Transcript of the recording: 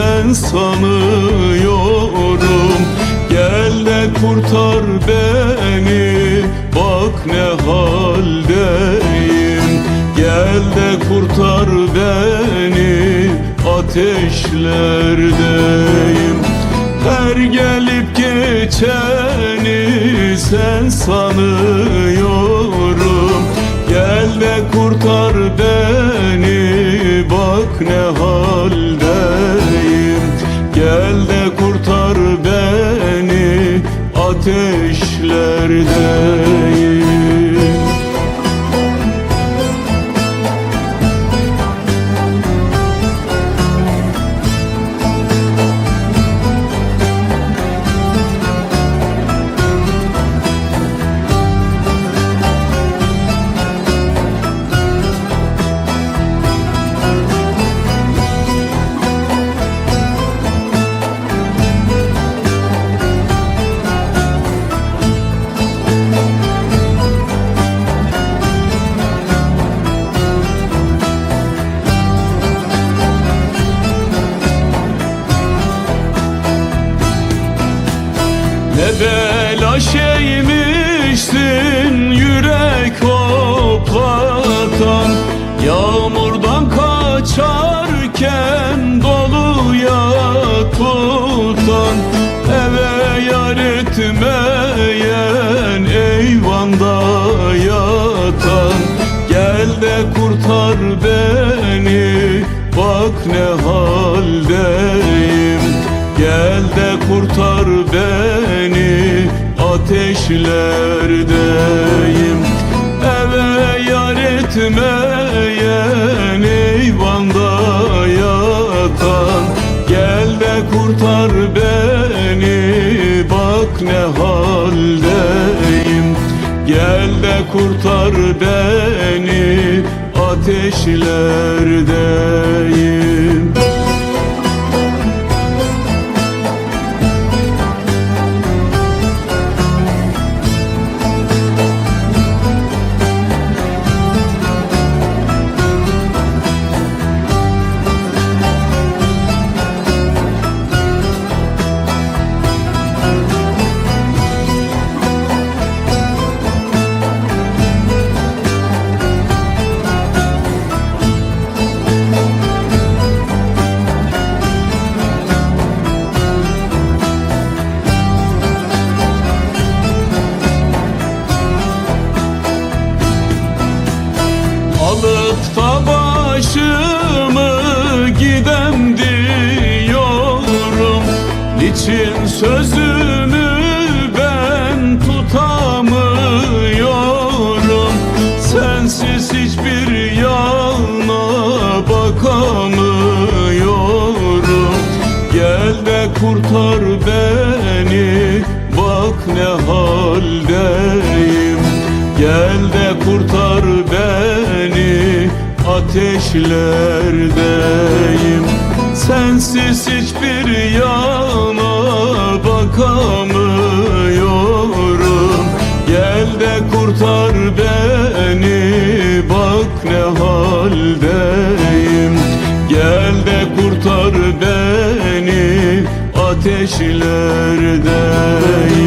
sen sanıyorum. Gel de kurtar beni bak ne haldeyim. Gel de kurtar beni ateşlerdeyim. Her gelip geçeni sen sanıyorum ateşlerdeyim şeymişsin yürek hoplatan. Yağmurdan kaçarken doluya tutan Eve yar etmeyen eyvanda yatan. Gel de kurtar beni bak ne haldeyim. Gel de kurtar beni ateşlerdeyim. Eve yar etmeyen eyvanda yatan. Gel de kurtar beni bak ne haldeyim. Gel de kurtar beni ateşlerdeyim Alıp da başımı gidem diyorum. Niçin sözümü ben tutamıyorum? Sensiz hiçbir yana bakamıyorum. Gel de kurtar beni bak ne haldeyim. Gel de ateşlerdeyim. Sensiz hiçbir yana bakamıyorum. Gel de kurtar beni bak ne haldeyim. Gel de kurtar beni ateşlerdeyim